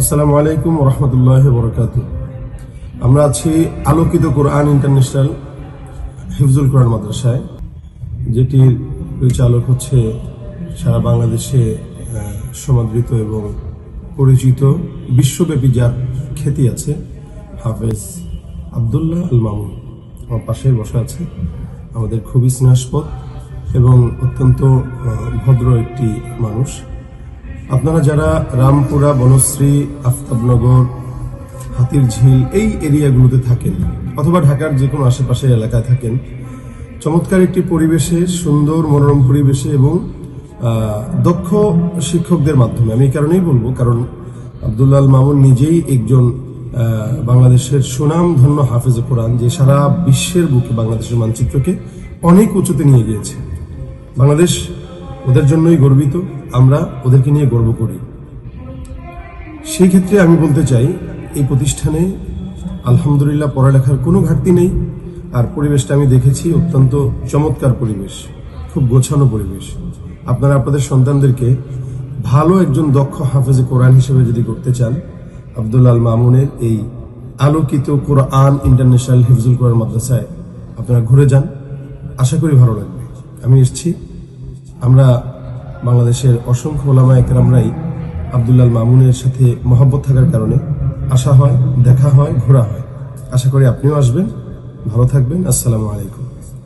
আসসালামু আলাইকুম রহমতুল্লাহ বরকাত আমরা আছি আলোকিত কোরআন ইন্টারন্যাশনাল হিফজুল কোরআন মাদ্রাসায় যেটির পরিচালক হচ্ছে সারা বাংলাদেশে সমাদৃত এবং পরিচিত বিশ্বব্যাপী যার খ্যাতি আছে, হাফেজ আবদুল্লাহ আল মামুন। আমার পাশেই বসা আছে আমাদের খুবই স্নেহাস্পদ এবং অত্যন্ত ভদ্র একটি মানুষ। আপনারা যারা রামপুরা, বনশ্রী, আফতাবনগর হাতির ঝিল এই এরিয়াগুলোতে থাকেন অথবা ঢাকার যে কোনো আশেপাশের এলাকায় থাকেন, চমৎকার একটি পরিবেশে, সুন্দর মনোরম পরিবেশে এবং দক্ষ শিক্ষকদের মাধ্যমে। আমি এই কারণেই বলব, কারণ আবদুল্লাল মামুন নিজেই একজন বাংলাদেশের সুনাম ধন্য হাফেজ কোরআন, যে সারা বিশ্বের বুকে বাংলাদেশের মানচিত্রকে অনেক উঁচুতে নিয়ে গিয়েছে। বাংলাদেশ ওদের জন্যই গর্বিত, আমরা ওদেরকে নিয়ে গর্ব করি। সেই ক্ষেত্রে আমি বলতে চাই, এই প্রতিষ্ঠানে আলহামদুলিল্লাহ পড়ালেখার কোনো ঘাটতি নেই, আর পরিবেশটা আমি দেখেছি অত্যন্ত চমৎকার পরিবেশ, খুব গোছানো পরিবেশ। আপনারা আপনাদের সন্তানদেরকে ভালো একজন দক্ষ হাফেজে কোরআন হিসেবে যদি করতে চান, আব্দুল আল মামুনের এই আলোকিত কোরআন ইন্টারন্যাশনাল হিফজুল কোরআন মাদ্রাসায় আপনারা ঘুরে যান। আশা করি ভালো লাগবে। আমি এসছি। আমরা বাংলাদেশের অসংখ্য ওলামা একরামরাই আবদুল্লাল মামুনের সাথে মহব্বত থাকার কারণে আসা হয়, দেখা হয়, ঘোরা হয়। আশা করি আপনিও আসবেন। ভালো থাকবেন। আসসালামু আলাইকুম।